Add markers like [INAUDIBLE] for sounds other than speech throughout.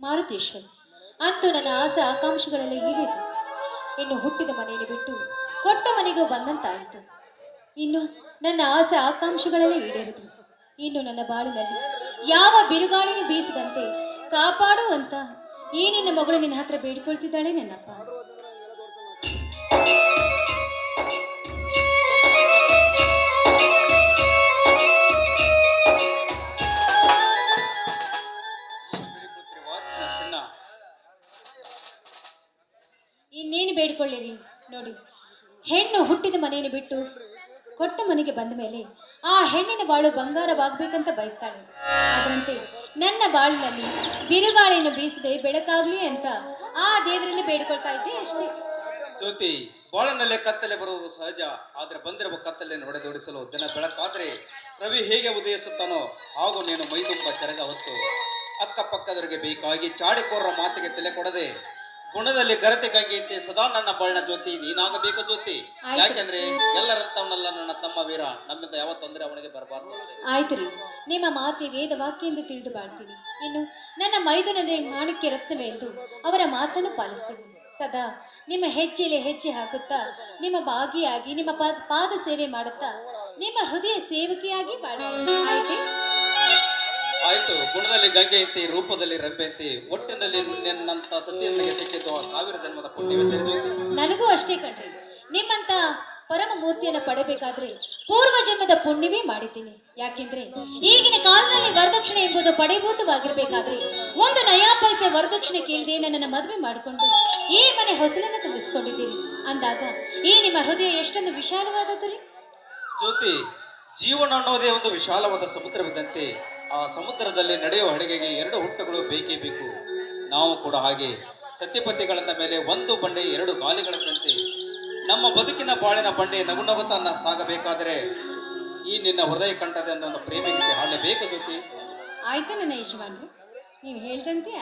ಮಾರುತೇಶ್ವರಿ, ಅಂತೂ ನನ್ನ ಆಸೆ ಆಕಾಂಕ್ಷೆಗಳೆಲ್ಲ ಈಡೇರಿ ಇನ್ನು ಹುಟ್ಟಿದ ಮನೆಯನ್ನು ಬಿಟ್ಟು ಕೊಟ್ಟ ಮನೆಗೂ ಬಂದಂತಾಯಿತು. ಇನ್ನು ನನ್ನ ಆಸೆ ಆಕಾಂಕ್ಷೆಗಳೆಲ್ಲ ಈಡೇರಿತು ಇನ್ನು ನನ್ನ ಬಾಳಿನಲ್ಲಿ ಯಾವ ಬಿರುಗಾಳಿನೂ ಬೀಸದಂತೆ ಕಾಪಾಡು ಅಂತ ಈ ನಿನ್ನ ಮಗಳು ನಿನ್ನ ಹತ್ರ ಬೇಡಿಕೊಳ್ತಿದ್ದಾಳೆ ನನ್ನಪ್ಪ. ಇನ್ನೇನು ಬೇಡ್ಕೊಳ್ಳಿರಿ? ನೋಡಿ, ಹೆಣ್ಣು ಹುಟ್ಟಿದ ಮನೆಯನ್ನು ಬಿಟ್ಟು ಕೊಟ್ಟ ಮನೆಗೆ ಬಂದ ಮೇಲೆ ಆ ಹೆಣ್ಣಿನ ಬಾಳು ಬಂಗಾರವಾಗಬೇಕಂತ ಬಯಸ್ತಾಳೆ. ಅದರಂತೆ ನನ್ನ ಬಾಳಿನಲ್ಲಿ ಬಿರುಗಾಳಿಯನ್ನು ಬೀಸದೆ ಬೆಳಕಾಗ್ಲಿ ಅಂತ ಆ ದೇವರಲ್ಲಿ ಬೇಡ್ಕೊಳ್ತಾ ಇದ್ದೆ ಅಷ್ಟೇ. ಜ್ಯೋತಿ, ಬಾಳನಲ್ಲೇ ಕತ್ತಲೆ ಬರುವುದು ಸಹಜ. ಆದ್ರೆ ಬಂದಿರುವ ಕತ್ತಲೆಯನ್ನು ಹೊಡೆದೋಡಿಸಲು ದಿನ ಬೆಳಕಾದ್ರೆ ರವಿ ಹೇಗೆ ಉದಯಿಸುತ್ತಾನೋ, ಹಾಗೂ ನೀನು ಮೈದುಂಬ ಚರಗ ಹೊತ್ತು ಅಕ್ಕಪಕ್ಕದವರಿಗೆ ಬೇಕಾಗಿ ಚಾಡಿಕೋರರ ಮಾತಿಗೆ ತಲೆ ಕೊಡದೆ ಗುಣದಲ್ಲಿ ಗರತೆ ಕಂಗೆಯಂತೆ ಸದಾ ನನ್ನ ಬಾಳಿನ ಜ್ಯೋತಿ ನೀನಾಗಬೇಕು ಜ್ಯೋತಿ. ಯಾಕಂದ್ರೆ ಎಲ್ಲರಂತವನಲ್ಲ ನನ್ನ ತಮ್ಮ ವೀರ. ನಮ್ಮಿಂದ ಯಾವ ತೊಂದರೆ ಅವನಿಗೆ ಬರಬಾರ್ದು. ಆಯ್ತು ರೀ. ನಿಮ್ಮ ಮಾತೆ ವೇದ ವಾಕ್ಯ ಎಂದು ತಿಳಿದು ಬಾಳ್ತೀನಿ. ಇನ್ನು ನನ್ನ ಮೈದುನನೇ ಮಾಣಿಕ್ಯ ರತ್ನವೇ ಎಂದು ಅವರ ಮಾತನ್ನು ಪಾಲಿಸ್ತೀನಿ. ಸದಾ ನಿಮ್ಮ ಹೆಜ್ಜೆಲೆ ಹೆಜ್ಜೆ ಹಾಕುತ್ತಾ ನಿಮ್ಮ ಭಾಗಿಯಾಗಿ ನಿಮ್ಮ ಪಾದ ಪಾದ ಸೇವೆ ಮಾಡುತ್ತಾ ನಿಮ್ಮ ಹೃದಯ ಸೇವಕಿಯಾಗಿ ಬಾಳ್ತೀನಿ ಆಯ್ತೆ ಆಯ್ತು ಗುಣದಲ್ಲಿ ಗಂಗೆಯಂತೆ ರೂಪದಲ್ಲಿ ರಂಬೆಯಂತೆ ಒಟ್ಟಿನಲ್ಲಿ ನಿನ್ನಂತ ಸತ್ಯತೆಗೆ ಸಿಕ್ಕಿದ್ದು ಆ ಸಾವಿರ ಜನ್ಮದ ಪುಣ್ಯವೇ ಸರಿ ಜ್ಯೋತಿ ನನಗೂ ಅಷ್ಟೇ ಕಣ್ರಿ. ನಿಮ್ಮಂತ ಪರಮ ಮೂರ್ತಿಯನ್ನ ಪಡೆಯಬೇಕಾದ್ರೆ ಪೂರ್ವ ಜನ್ಮದ ಪುಣ್ಯವೇ ಮಾಡಿದ್ದೀನಿ. ಯಾಕೆಂದ್ರೆ ಈಗಿನ ಕಾಲದಲ್ಲಿ ವರದಕ್ಷಿಣೆ ಎಂಬುದು ಪಡೆಭೂತವಾಗಿರ್ಬೇಕಾದ್ರೆ ಒಂದು ನಯಾ ಪೈಸೆ ವರದಕ್ಷಿಣೆ ಕೇಳದೆ ನನ್ನನ್ನು ಮದುವೆ ಮಾಡಿಕೊಂಡು ಈ ಮನೆ ಹೊಸಲನ್ನು ತುಂಬಿಸ್ಕೊಂಡಿದ್ದೀರಿ. ಅಂದಾಗ ಈ ನಿಮ್ಮ ಹೃದಯ ಎಷ್ಟೊಂದು ವಿಶಾಲವಾದದ್ದು ರೀ? ಜ್ಯೋತಿ ಜೀವನ ಅನ್ನೋದೇ ಒಂದು ವಿಶಾಲವಾದ ಸಮುದ್ರವಿದ್ದಂತೆ ಆ ಸಮುದ್ರದಲ್ಲಿ ನಡೆಯುವ ಅಡುಗೆಗೆ ಎರಡು ಹುಟ್ಟುಗಳು ಬೇಕೇ ಬೇಕು. ನಾವು ಕೂಡ ಹಾಗೆ. ಸತ್ಯಪತಿಗಳನ್ನ ಮೇಲೆ ಒಂದು ಬಂಡೆ, ಎರಡು ಗಾಲಿಗಳಂತೆ ನಮ್ಮ ಬದುಕಿನ ಬಾಳಿನ ಬಂಡೆ ನಗು ನಗುತ್ತಾ ಸಾಗಬೇಕಾದರೆ ಈ ನಿನ್ನ ಹೃದಯ ಕಂಠದ ಒಂದು ಪ್ರೇಮಿಗೀತೆ ಹಾಡಲೇಬೇಕು ಜೊತೆ ಆಯ್ತು ನನ್ನ ಯಜಮಾನ್ರಿ, ನೀವು ಹೇಳ್ದಂತೆ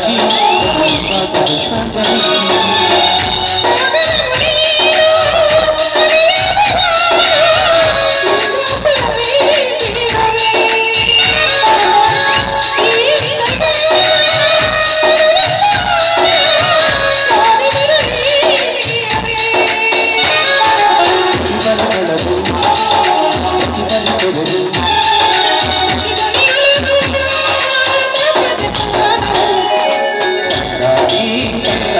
Team. Yeah.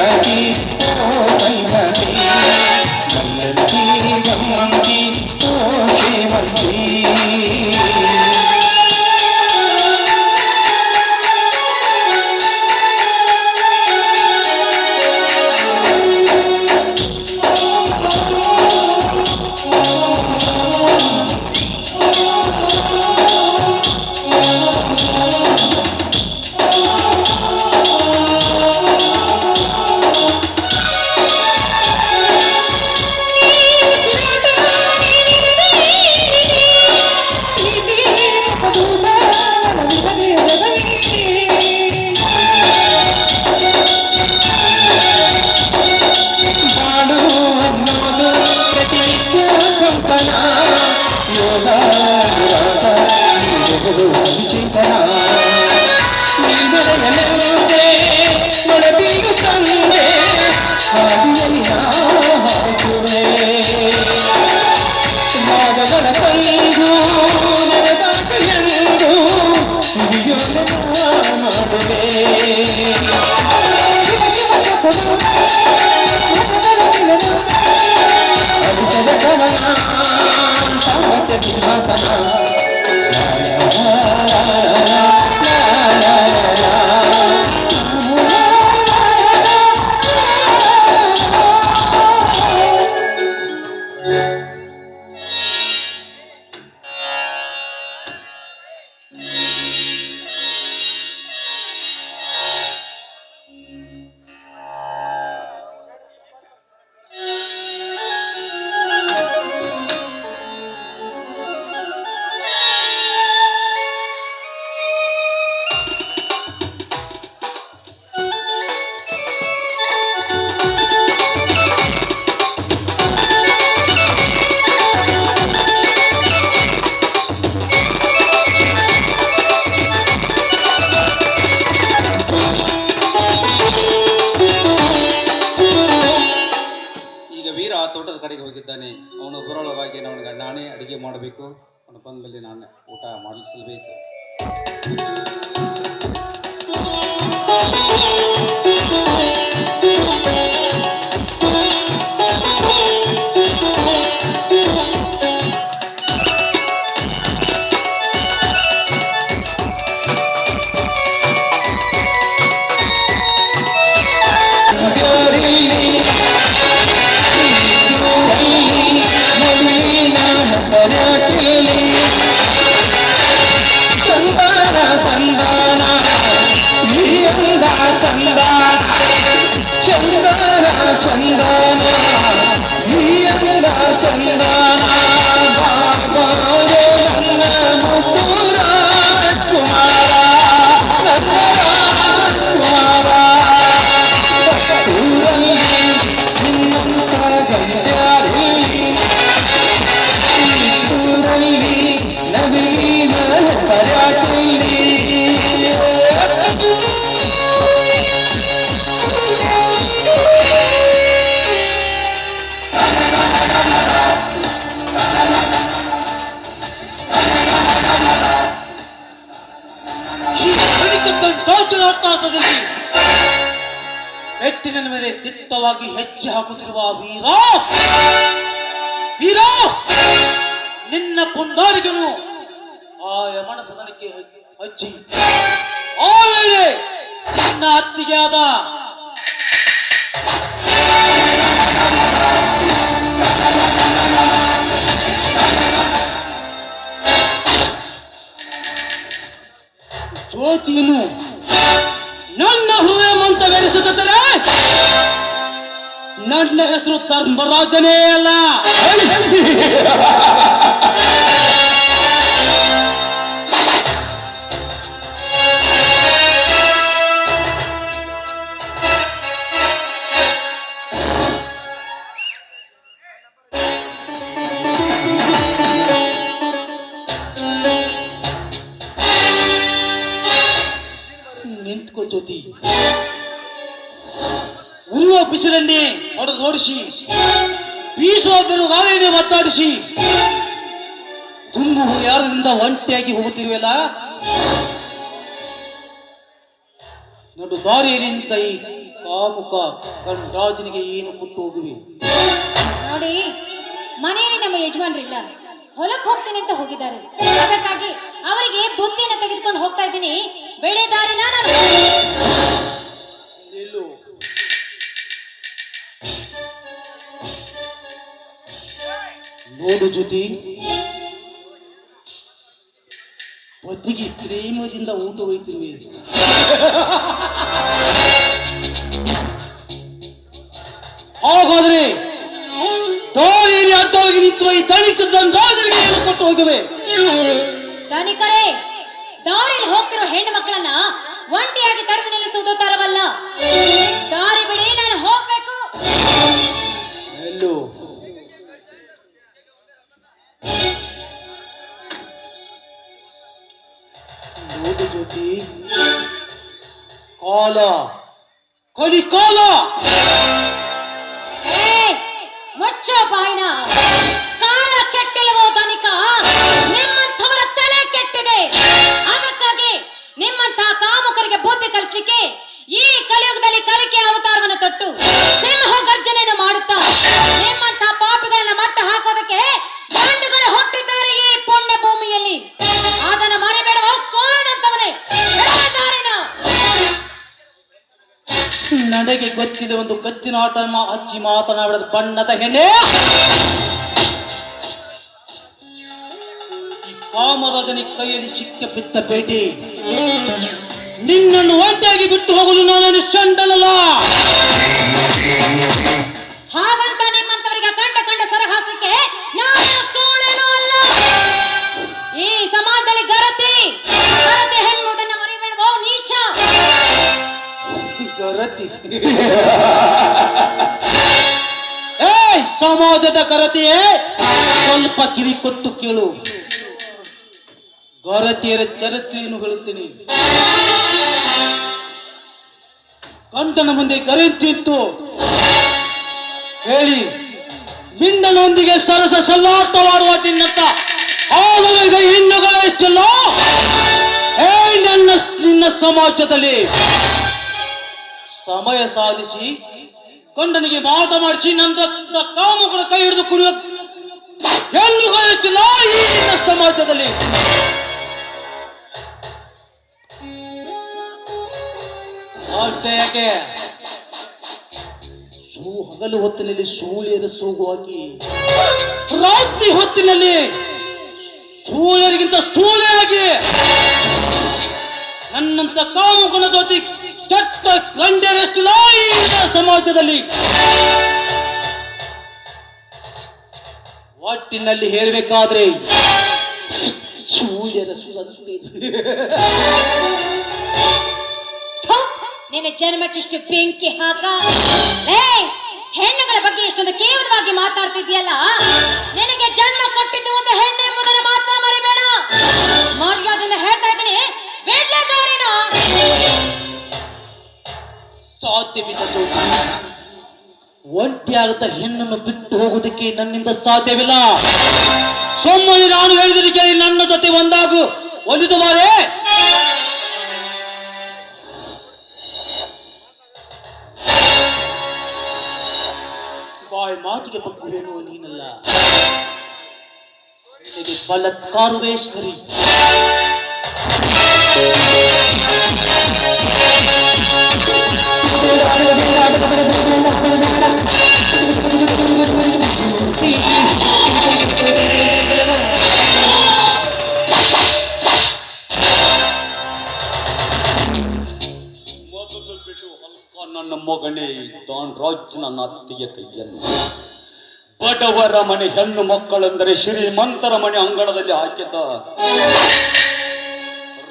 ಮಾಡಬೇಕು ಅವನು ಬಂದ ಮೇಲೆ ನಾನು ಊಟ ಮಾಡಿಸಬೇಕು ನೀಂದ ಸಂದಾನ ಚಂದನ ಚಂದನ ದಿಟ್ಟವಾಗಿ ಹೆಜ್ಜೆ ಹಾಕುತ್ತಿರುವ ವೀರ ವೀರ, ನಿನ್ನ ಪುಂಡಾರಿಗನು ಆ ಯಮನ ಸದನಕ್ಕೆ ಹಚ್ಚಿ ಆ ವೇಳೆ ನಿನ್ನ ಅತ್ತಿಗೆ ಆದ ಜ್ಯೋತಿಯನ್ನು ನನ್ನ ಹೃದಯ ಮಂತ್ರವೆನಿಸುತ್ತದೆ. ನನ್ನ ಹೆಸರು ಧರ್ಮರಾಜನೇ ಅಲ್ಲ. ನಿಂತ್ಕೋ ಜ್ಯೋತಿ. ಉರುವ ಬಿಸಿಲನ್ನೇ ಹೊಡೆದು ಓಡಿಸಿ, ಬೀಸುವ ಬಿರುಗಾಳಿನೇ ಮಾತಾಡಿಸಿ ತುಂಬು ಯಾರದಿಂದ ಒಂಟಿಯಾಗಿ ಹೋಗುತ್ತಿರುವಲ್ಲ? ನಡು ದಾರಿಯಲ್ಲಿ ನಿಂತ ಈ ಕಾಮುಕ ಗಂಡಾಜನಿಗೆ ಏನು ಕೊಟ್ಟು ಹೋಗುವೆ? ನೋಡಿ, ಮನೆಯಲ್ಲಿ ನಮ್ಮ ಯಜಮಾನ್ರಿಲ್ಲ. ಹೊಲಕ್ಕೆ ಹೋಗ್ತೀನಿ ಅಂತ ಹೋಗಿದ್ದಾರೆ. ಅದಕ್ಕಾಗಿ ಅವರಿಗೆ ಬುತ್ತಿನ ತೆಗೆದುಕೊಂಡು ಹೋಗ್ತಾ ಇದ್ದೀನಿ. ಬೆಳೆ ದಾರಿನ ನಾನು ನೋಡು ಜ್ಯೋತಿ. ಒದ್ದಿಗೆ ಪ್ರೇಮದಿಂದ ಊಟ ಹೋಯ್ತಿರುವೆ ಹಾಗಾದ್ರೆ ದಾರಿಯಲ್ಲಿ ಅಡ್ಡವಾಗಿ ನಿಂತಿರುವ ಈ ದಣಿತ ಕೊಟ್ಟು ಹೋಗುವೆ. ಧನಿಕರೇ, ದಾರಿಯಲ್ಲಿ ಹೋಗ್ತಿರೋ ಹೆಣ್ಣು ಮಕ್ಕಳನ್ನ ಒಂಟಿಯಾಗಿ ತಡೆದು ನಿಲ್ಲಿಸುವುದು ತರವಲ್ಲ ದಾರಿ ಬಿಡಿ, ನಾನು ಹೋಗ್ಬೇಕು. ನೋಡು ಜ್ಯೋತಿ. ಕಾಲ. ಕಲಿ ಕಾಲ. ಮುಚ್ಚೋ ಬಾಯ್ನ. ಕಾಲ ಕೆಟ್ಟಿಲ್ವೋ ಧನಿಕ, ನಿಮ್ಮಂಥವರ ತಲೆ ಕೆಟ್ಟಿದೆ. ಅದಕ್ಕಾಗಿ ನಿಮ್ಮಂತಹ ಕಾಮಕರಿಗೆ ಬುದ್ಧಿ ಕಲಿಸ್ಲಿಕ್ಕೆ ಈ ಕಲಿಯುಗದಲ್ಲಿ ಕಲಿಕೆ ಅವತಾರವನ್ನು ತೊಟ್ಟು ಸಿಂಹ ಗರ್ಜನೆಯನ್ನು ಮಾಡುತ್ತಾ ನಿಮ್ಮಂಥ ನನಗೆ ಗೊತ್ತಿದೆ ಒಂದು ಕತ್ತಿನ ಆಟ. ಹಚ್ಚಿ ಮಾತನಾಡಿದ ಬಣ್ಣದ ಹೆಣ್ಣೆ. ಈ ಕಾಮರಾಜನಿ ಕೈಯಲ್ಲಿ ಸಿಕ್ಕ ಬಿತ್ತ ಬೇಟಿ ನಿನ್ನನ್ನು ಒಂಟಿಯಾಗಿ ಬಿಟ್ಟು ಹೋಗಲು ನಾನು ಚಂಡನಲ್ಲ ಹಾಗಂತ ನಿಮ್ಮಂತವರಿಗೆ ಕಂಡ ಕಂಡ ಸರಹಾಸಕ್ಕೆ ನಾನು ಸೂಳೆನೂ ಅಲ್ಲ. ಈ ಸಮಾಜದಲ್ಲಿ ಗರತಿ ಗರತಿ ಹೆಣ್ಣುವುದನ್ನ ಗರತಿ [LAUGHS] ಏ ಸಮಾಜದ ಕರತೆಯೇ ಸ್ವಲ್ಪ ಕಿವಿ ಕೊಟ್ಟು ಕೇಳು. ಭಾರತೀಯರ ಚರಿತ್ರೆಯನ್ನು ಹೇಳುತ್ತೇನೆ. ಕಂಠನ ಮುಂದೆ ಕರೆಯುತ್ತಿತ್ತು ಹೇಳಿ ಮಿಂಡನೊಂದಿಗೆ ಸರಸ ಸಲ್ಲಾಟವಾಡುವ ನಿನ್ನಂತ ಆಳುಗಳಿಗೆ ಹೆಣ್ಣುಗಳ ಎಷ್ಟಲ್ಲ ಹೇ ನನ್ನ, ನಿನ್ನ ಸಮಾಜದಲ್ಲಿ. ಸಮಯ ಸಾಧಿಸಿ ಕಂಡನಿಗೆ ಮಾಟ ಮಾಡಿಸಿ ನಂತರ ಕಾಮಗಳ ಕೈ ಹಿಡಿದು ಎಷ್ಟಲ್ಲ ಈ ಸಮಾಜದಲ್ಲಿ ಯಾಕೆ? ಸೂ ಹಗಲು ಹೊತ್ತಿನಲ್ಲಿ ಸೂಳ್ಯದ ಸೂಗು ಹಾಕಿ, ರಾತ್ರಿ ಹೊತ್ತಿನಲ್ಲಿ ಸೂಳ್ಯರಿಗಿಂತ ಸೂಳೆಯಾಗಿ ನನ್ನಂತ ಕಾಮುಗಳ ಜೊತೆ ಕೆಟ್ಟ ಗಂಡರಷ್ಟಿಲ್ಲ ಈ ಸಮಾಜದಲ್ಲಿ. ಒಟ್ಟಿನಲ್ಲಿ ಹೇಳಬೇಕಾದ್ರೆ ಸೂರ್ಯನ ಸಂತೆ ಥು, ನಿನ್ನ ಜನ್ಮಕ್ಕಿಷ್ಟು ಬೆಂಕಿ ಹಾಕ. ಹೆಣ್ಣುಗಳ ಬಗ್ಗೆ ಇಷ್ಟೊಂದು ಕೇವಲವಾಗಿ ಮಾತಾಡ್ತಿದ್ಯಲ್ಲ ನಿನಗೆ ಜನ್ಮ ಕೊಟ್ಟಿದ್ದು ಜ್ಯೋತಿ ಒಂಟಿಯಾಗದ ಹೆಣ್ಣನ್ನು ಬಿಟ್ಟು ಹೋಗುವುದಕ್ಕೆ ನನ್ನಿಂದ ಸಾಧ್ಯವಿಲ್ಲ. ಸುಮ್ಮನೆ ನಾನು ಹೇಳಿದಕ್ಕೆ ನನ್ನ ಜೊತೆ ಒಂದಾಗು. ಒಲಿದು ಬಾರೆ. ಬಾಯ್ ಮಾತಿಗೆ ಬಗ್ಗುವೇನು ನೀನಲ್ಲ. ನಿನಗೆ ತಾನ್ ರಾಜ್ ನನ್ನ ಅತ್ತಿಗೆ ಕೈಯನ್ನು. ಬಡವರ ಮನೆ ಹೆಣ್ಣು ಮಕ್ಕಳೆಂದರೆ ಶ್ರೀಮಂತರ ಮನೆ ಅಂಗಳದಲ್ಲಿ ಹಾಕಿದ್ದ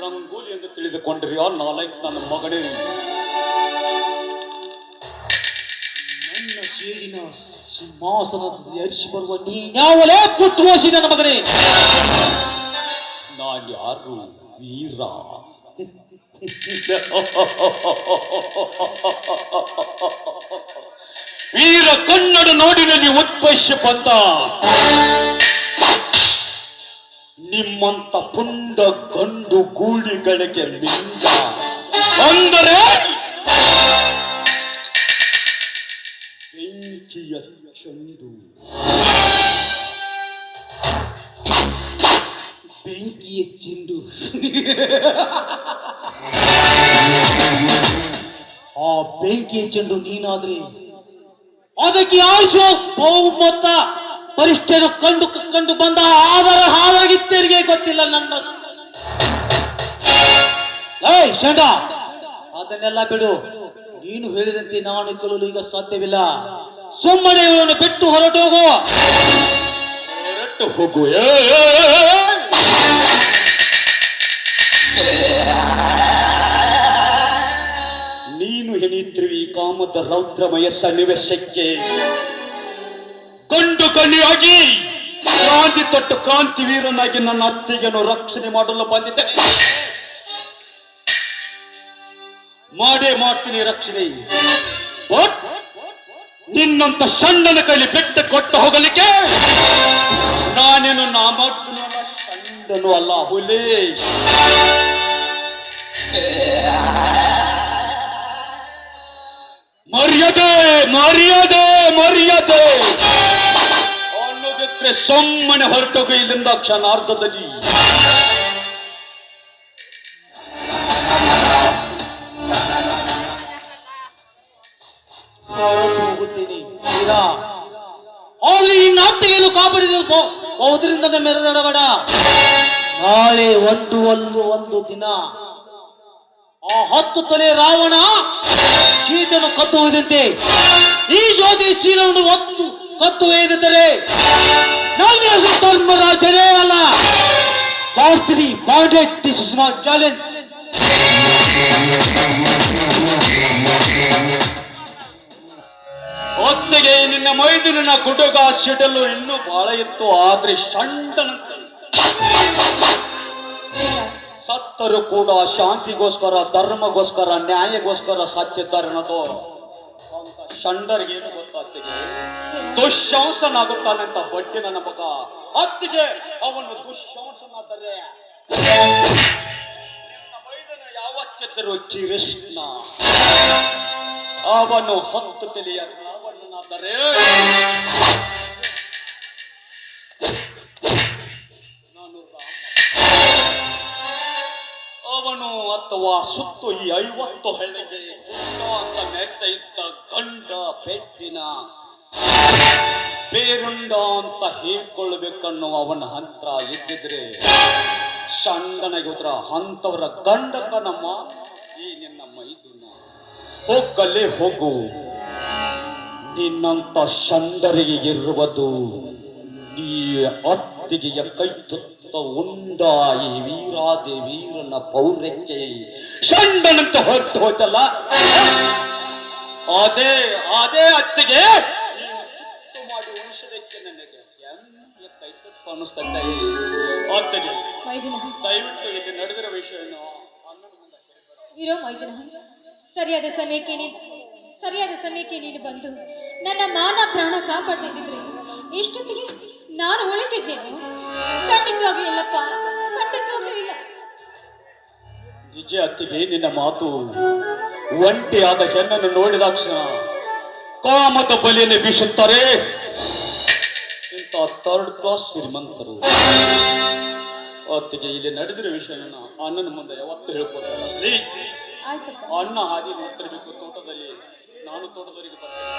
ರಂಗೋಲಿ ಎಂದು ತಿಳಿದುಕೊಂಡ್ರಿ ಆ ನಾಲ್ಕು ನನ್ನ ಮಗನೇ. ನನ್ನ ಸೇಡಿನ ಸಿಂಹಾಸನದಲ್ಲಿ ಏರಿಸಿ ಬರುವ ನೀನ್ಯಾವಲೇ ಪುತ್ರೋಸಿ ನನ್ನ ಮಗನೇ. ನಾನು ಯಾರು? ವೀರ. [LAUGHS] ವೀರ ಕನ್ನಡ ನಾಡಿನಲ್ಲಿ ಉತ್ಪಶ್ಯ ಬಂದ ನಿಮ್ಮಂತ ಪುಂದ ಗಂಡು ಗೂಳಿಗಳಿಗೆ ಲಿಂಗ. ಅಂದರೆ ಬೆಂಕಿಯ ಚಂದು. ಬೆಂಕಿಯ ಚೆಂಡು ಆ ಬೆಂಕಿಯ ಚೆಂಡು ನೀನಾದ್ರೆ ಅದಕ್ಕೆ ಆಯುಷ ಬಹುಮತ ಪರಿಷ್ಠೆಯನ್ನು ಕಂಡು ಕಂಡು ಬಂದ ಆದರ ತೆರಿಗೆ ಗೊತ್ತಿಲ್ಲ ನನ್ನ. ಏಯ್ ಶಂಡ ಅದನ್ನೆಲ್ಲ ಬಿಡು. ನೀನು ಹೇಳಿದಂತೆ ನಾನು ಕೇಳಲು ಈಗ ಸಾಧ್ಯವಿಲ್ಲ. ಸುಮ್ಮನೆ ಇವನು ಬಿಟ್ಟು ಹೊರಟು ಹೋಗು. ಹೊರಟು ಹೋಗು ಕಾಮದ ರೌದ್ರಮಯ ಸನ್ನಿವೇಶಕ್ಕೆ ಗಂಡು ಕಲಿಯಾಗಿ ಕ್ರಾಂತಿ ತೊಟ್ಟು ಕ್ರಾಂತಿ ವೀರನಾಗಿ ನನ್ನ ಅತ್ತಿಗೆಯನ್ನು ರಕ್ಷಣೆ ಮಾಡಲು ಬಂದಿದ್ದೇನೆ ಮಾಡೇ ಮಾಡ್ತೀನಿ ರಕ್ಷಣೆ. ನಿನ್ನಂತ ಸಣ್ಣನ ಕೈಲಿ ಬೆಟ್ಟ ಕೊಟ್ಟು ಹೋಗಲಿಕ್ಕೆ ನಾನೇನು ನಾ ಸಣ್ಣನು ಅಲ್ಲ ಹುಲಿ. ಮರ್ಯಾದೆ ಮರ್ಯಾದೆ. ಅನ್ನೋದಕ್ಕೆ ಸಮ್ಮನೆ ಹೊರಟೋಗು ಇಲ್ಲಿಂದ ಕ್ಷಣಾರ್ಧದಲ್ಲಿ. ಹೊರಟು ಹೋಗುತ್ತೇನೆ ಇಲ್ಲ ಹೋಗಿ ನಿನ್ನ ಅತ್ತಿಗೆಯನ್ನು ಕಾಪಾಡಿದ ಬಹುದರಿಂದ ಮೆರೆದಾಡಬೇಡ. ನಾಳೆ ಒಂದು ಒಂದು ಒಂದು ದಿನ. ಹತ್ತು ತಲೆ ರಾವಣ ಸೀತೆಯನ್ನು ಕತ್ತು ಈ ಜ್ಯೋತಿ ಶೀಲವನ್ನು ಒತ್ತು ಕತ್ತು ಒಯ್ದಿದ್ದರೆ ಧರ್ಮರಾಜನೇ ಅಲ್ಲ. ಬಾಸ್ತ್ರಿ ಬಾಂಡೆಡ್ ದಿಸ್ ಇಸ್ ಚಾಲೆಂಜ್ ಹೊತ್ತಿಗೆ ನಿನ್ನ ಮೈದುನಿನ ಗುಡುಗ ಸಿಡಲು ಇನ್ನೂ ಬಹಳ ಇತ್ತು, ಆದ್ರೆ ಸಣ್ಣನ ಸತ್ತರು ಕೂಡ ಶಾಂತಿಗೋಸ್ಕರ, ಧರ್ಮಗೋಸ್ಕರ ನ್ಯಾಯಗೋಸ್ಕರ ಸತ್ಯ ಅನ್ನೋದು ಷಂಡರಿಗೇನು ಗೊತ್ತಾಗ್ತಿದೆ. ಅಂತ ಬಡ್ಡಿ ನನ್ನ ಮಗ. ಅತ್ತಿಗೆ ಅವನು ದುಶ್ಶಾಸನಾದರೆ ಯಾವತ್ತಿದ್ದರೂ ಚಿರಷ್ಣ ಅವನು ಹತ್ತು ತಿಳಿಯ ರಾವಣನಾದರೆ ಅವನು ಅಥವಾ ಸುತ್ತು ಈ ಐವತ್ತು ಹುಟ್ಟ ಅಂತ ನೆಟ್ಟ ಇದ್ದ ಗಂಡ ಬೆಟ್ಟಿನ ಬೇರುಂಡ ಅಂತ ಹೇಳ್ಕೊಳ್ಬೇಕನ್ನೋ ಅವನ ಹಂತ್ರ ಇದ್ದಿದ್ರೆ ಸಣ್ಣನಾಗಿ ಉತ್ತರ ಅಂತವರ ಗಂಡಕ ನಮ್ಮ ಈ ನಿನ್ನ ಮೈದುನ ಹೋಗಲೇ ಹೋಗು. ನಿನ್ನಂತ ಸಂದರಿಗೆ ಇರುವುದು ಈ ಅತ್ತಿಗೆಯ ಕೈ ತುತ್ತ ಉಂಡ ಈ ವೀರಾದಿ ವೀರನ ಪೌರಕ್ಕೆ ಚಂಡನಂತ ಹೊರಟು ಹೋಯ್ತಲ್ಲ? ಅದೇ ಅದೇ ಅತ್ತಿಗೆ ಮಾಡಿ ಉಣಿಸೋದಕ್ಕೆ ನನಗೆ ಕೈ ತುತ್ತ ಅನ್ನಿಸ್ತೈತೆ ಅತ್ತಿಗೆ ದಯವಿಟ್ಟು ಇಲ್ಲಿ ನಡೆದಿರೋ ಹೇಳ್ಬೇಡ. ಇರೋ ಮೈದಿನ. ಸರಿಯಾದ ಸಮಯಕ್ಕೆ ನೀನು ಸರಿಯಾದ ಸಮಯಕ್ಕೆ ನೀನು ಬಂದು ನನ್ನ ಮಾನ ಪ್ರಾಣ ಕಾಪಾಡ್ತಿದ್ರೆ ಇಷ್ಟೊತ್ತಿಗೆ ನಾನು ಉಳಿತಿದ್ದೇನೆ ಖಂಡಿತವಾಗ್ಲೂ ಇಲ್ಲಪ್ಪ. ಖಂಡಿತವಾಗ್ಲೂ ಇಲ್ಲ. ನಿಜ ಅತ್ತಿಗೆ ನಿನ್ನ ಮಾತು ಒಂಟಿಯಾದ ಹೆಣ್ಣನ್ನು ನೋಡಿದಾಕ್ಷಣ ಕಾಮದ ಬಲಿಯನ್ನು ಬೀಸುತ್ತಾರೆ. ಇಂಥ ಥರ್ಡ್ ಕ್ಲಾಸ್ ಶ್ರೀಮಂತರು. ಅತ್ತಿಗೆ ಇಲ್ಲಿ ನಡೆದಿರೋ ವಿಷಯನ ಅಣ್ಣನ ಮುಂದೆ ಯಾವತ್ತೂ ಹೇಳ್ಕೊಡಲ್ಲ. ಅಣ್ಣ ಹಾದಿ ಮಾತಾಡಬೇಕು ತೋಟದಲ್ಲಿ. ನಾನು ತೋಟದವರಿಗೆ ಬರ್ತೇನೆ.